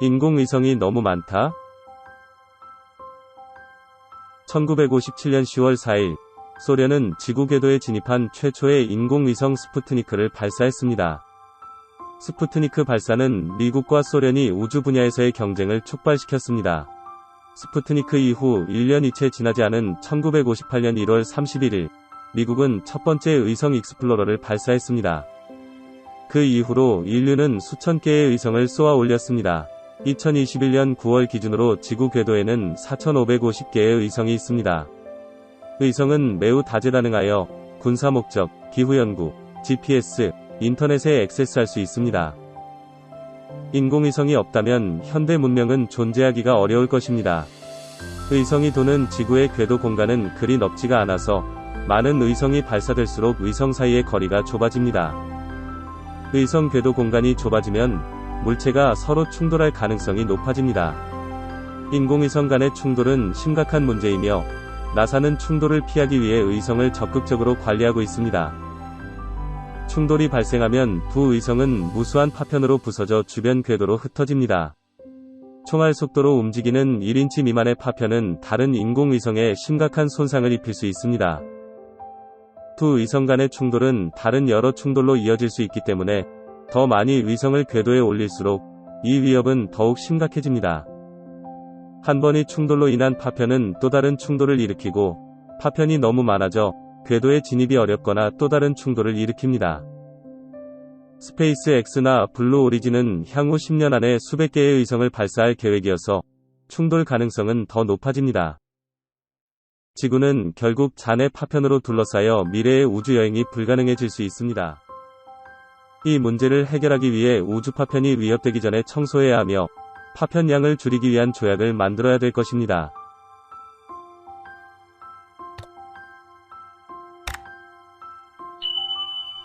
인공위성이 너무 많다? 1957년 10월 4일, 소련은 지구 궤도에 진입한 최초의 인공위성 스푸트니크를 발사했습니다. 스푸트니크 발사는 미국과 소련이 우주 분야에서의 경쟁을 촉발시켰습니다. 스푸트니크 이후 1년이 채 지나지 않은 1958년 1월 31일, 미국은 첫 번째 의성 익스플로러를 발사했습니다. 그 이후로 인류는 수천 개의 의성을 쏘아 올렸습니다. 2021년 9월 기준으로 지구 궤도에는 4,550개의 의성이 있습니다. 의성은 매우 다재다능하여 군사 목적, 기후 연구, GPS, 인터넷에 액세스할 수 있습니다. 인공위성이 없다면 현대 문명은 존재하기가 어려울 것입니다. 의성이 도는 지구의 궤도 공간은 그리 넓지가 않아서 많은 의성이 발사될수록 의성 사이의 거리가 좁아집니다. 의성 궤도 공간이 좁아지면 물체가 서로 충돌할 가능성이 높아집니다. 인공위성 간의 충돌은 심각한 문제이며 나사는 충돌을 피하기 위해 의성을 적극적으로 관리하고 있습니다. 충돌이 발생하면 두 의성은 무수한 파편으로 부서져 주변 궤도로 흩어집니다. 총알 속도로 움직이는 1인치 미만의 파편은 다른 인공위성에 심각한 손상을 입힐 수 있습니다. 두 의성 간의 충돌은 다른 여러 충돌로 이어질 수 있기 때문에 더 많이 위성을 궤도에 올릴수록 이 위협은 더욱 심각해집니다. 한 번의 충돌로 인한 파편은 또 다른 충돌을 일으키고 파편이 너무 많아져 궤도에 진입이 어렵거나 또 다른 충돌을 일으킵니다. 스페이스 X나 블루 오리진은 향후 10년 안에 수백 개의 의성을 발사할 계획이어서 충돌 가능성은 더 높아집니다. 지구는 결국 잔해 파편으로 둘러싸여 미래의 우주여행이 불가능해질 수 있습니다. 이 문제를 해결하기 위해 우주 파편이 위협되기 전에 청소해야 하며 파편량을 줄이기 위한 조약을 만들어야 될 것입니다.